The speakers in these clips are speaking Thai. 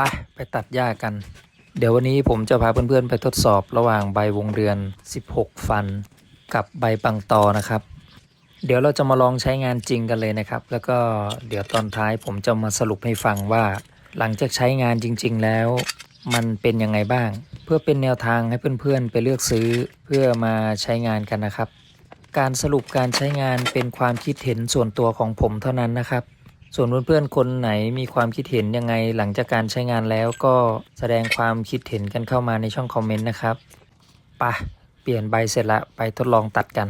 ไปไปตัดหญ้ากัน เดี๋ยววันนี้ผมจะพาเพื่อนๆไปทดสอบระหว่างใบวงเดือน 16 ฟัน กับใบปังตอนะครับ เดี๋ยวเราจะมาลองใช้งานจริงกันเลยนะครับ แล้วก็เดี๋ยวตอนท้ายผมจะมาสรุปให้ฟังว่า หลังจากใช้งานจริง ๆ แล้วมันเป็นยังไงบ้าง เพื่อเป็นแนวทางให้เพื่อนๆ ไปเลือกซื้อเพื่อมาใช้งานกันนะครับ การสรุปการใช้งานเป็นความคิดเห็นส่วนตัวของผมเท่านั้นนะครับ ส่วนเพื่อนๆคนไหนมีความคิดเห็นยังไงหลังจากการใช้งานแล้วก็แสดงความคิดเห็นกันเข้ามาในช่องคอมเมนต์นะครับปะเปลี่ยนใบเสร็จละไปทดลองตัดกัน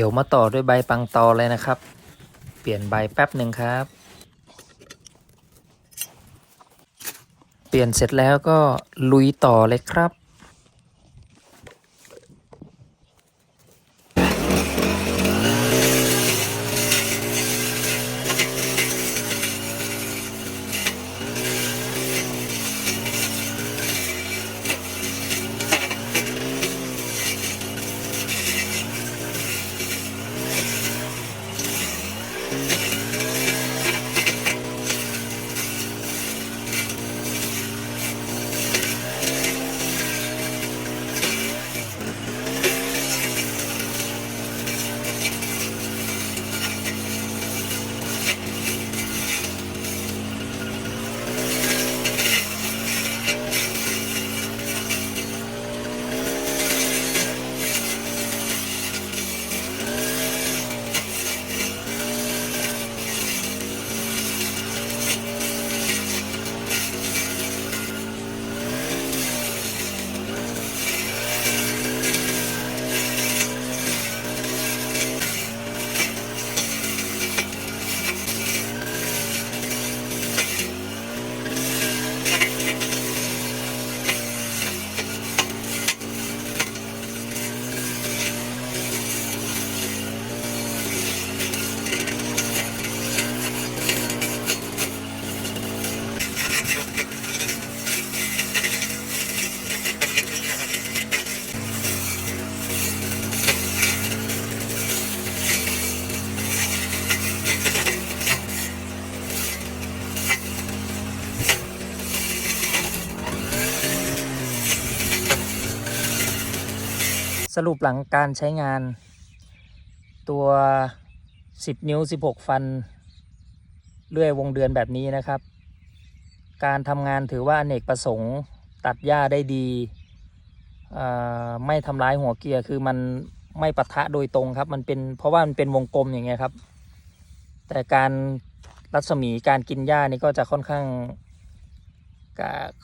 ดี๋ยวมาต่อด้วยใบปังตอเลยนะครับ เปลี่ยนใบแป๊บหนึ่งครับ เปลี่ยนเสร็จแล้วก็ลุยต่อเลยครับ สรุปหลังการใช้งาน ตัว 10 นิ้ว 16 ฟัน เลื่อยวงเดือนแบบนี้นะครับ การทำงานถือว่าอเนกประสงค์ตัดหญ้าได้ดีไม่ทำร้ายหัวเกียร์คือมันไม่ปะทะโดยตรงครับ มันเป็นเพราะว่ามันเป็นวงกลมอย่างเงี้ยครับ แต่การรัศมีการกินหญ้านี่ก็จะค่อนข้าง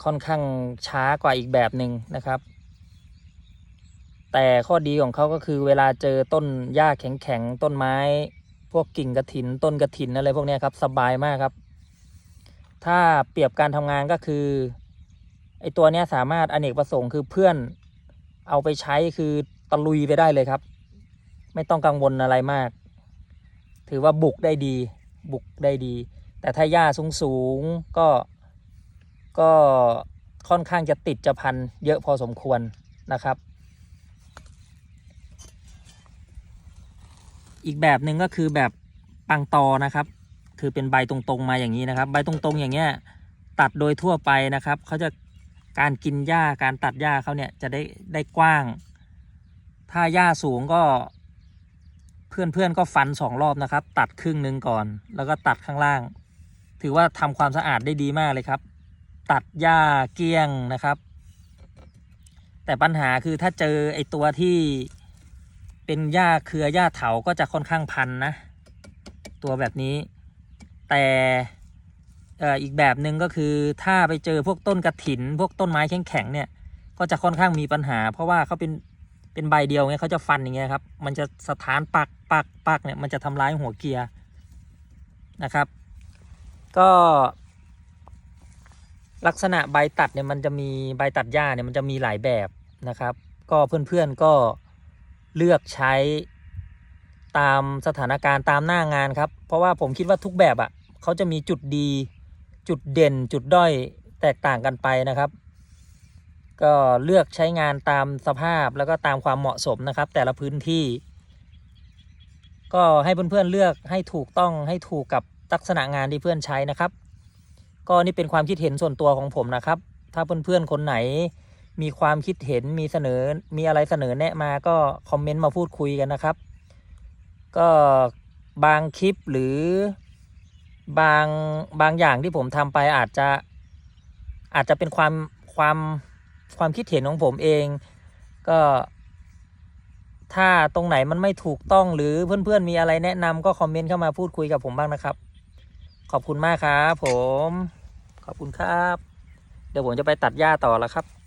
ค่อนข้างช้ากว่าอีกแบบหนึ่งนะครับ แต่ข้อดีของเขาก็คือเวลาเจอต้นหญ้าแข็งๆ ต้นไม้ พวกกิ่งกระถิน ต้นกระถินอะไรพวกนี้ครับสบายมากครับ ถ้าเปรียบการทำงานก็คือไอตัวนี้สามารถอเนกประสงค์คือเพื่อนเอาไปใช้คือตะลุยไปได้เลยครับ ไม่ต้องกังวลอะไรมาก ถือว่าบุกได้ดี บุกได้ดี แต่ถ้าหญ้าสูงสูงๆก็ก็ค่อนข้างจะติดจะพันเยอะพอสมควรนะครับ อีกแบบหนึ่งก็คือแบบปังตอนะครับ คือเป็นใบตรงๆมาอย่างนี้นะครับ ใบตรงๆอย่างเงี้ยตัดโดยทั่วไปนะครับเขาจะการกินหญ้าการตัดหญ้าเขาเนี่ยจะได้ได้กว้าง ถ้าหญ้าสูงก็ เพื่อนๆก็ฟันสองรอบนะครับ ตัดครึ่งหนึ่งก่อน แล้วก็ตัดข้างล่าง ถือว่าทำความสะอาดได้ดีมากเลยครับ ตัดหญ้าเกี้ยงนะครับ แต่ปัญหาคือถ้าเจอไอตัวที่ เป็นหญ้าเครือหญ้าเถาก็จะค่อนข้างพันนะ ตัวแบบนี้ แต่อีกแบบหนึ่งก็คือถ้าไปเจอพวกต้นกระถิน พวกต้นไม้แข็งๆเนี่ย ก็จะค่อนข้างมีปัญหา เพราะว่าเขาเป็นเป็นใบเดียวไงเขาจะฟันอย่างเงี้ยครับ มันจะสถานปักปักปักเนี่ยมันจะทำร้ายหัวเกียร์นะครับ ก็ลักษณะใบตัดเนี่ยมันจะมีใบตัดหญ้าเนี่ยมันจะมีหลายแบบนะครับ ก็เพื่อนๆก็ เลือกใช้ตามสถานการณ์ตามหน้างานครับ เพราะว่าผมคิดว่าทุกแบบอะ่ะเขาจะมีจุดดี จุดเด่น จุดด้อยแตกต่างกันไปนะครับ ก็เลือกใช้งานตามสภาพแล้วก็ตามความเหมาะสมนะครับ แต่ละพื้นที่ ก็ให้เพื่อนๆเลือกให้ถูกต้องให้ถูกกับลักษณะงานที่เพื่อนใช้นะครับ ก็นี่เป็นความคิดเห็นส่วนตัวของผมนะครับ ถ้าเพื่อนๆคนไหน มีความคิดเห็นมีเสนอ มีอะไรเสนอแนะมาก็คอมเมนต์มาพูดคุยกันนะครับ ก็บางคลิปหรือบางบางอย่างที่ผมทำไปอาจจะอาจจะเป็นความความความคิดเห็นของผมเอง ก็ถ้าตรงไหนมันไม่ถูกต้องหรือเพื่อนๆมีอะไรแนะนำก็คอมเมนต์เข้ามาพูดคุยกับผมบ้างนะครับ ขอบคุณมากครับผม ขอบคุณครับ เดี๋ยวผมจะไปตัดหญ้าต่อแล้วครับ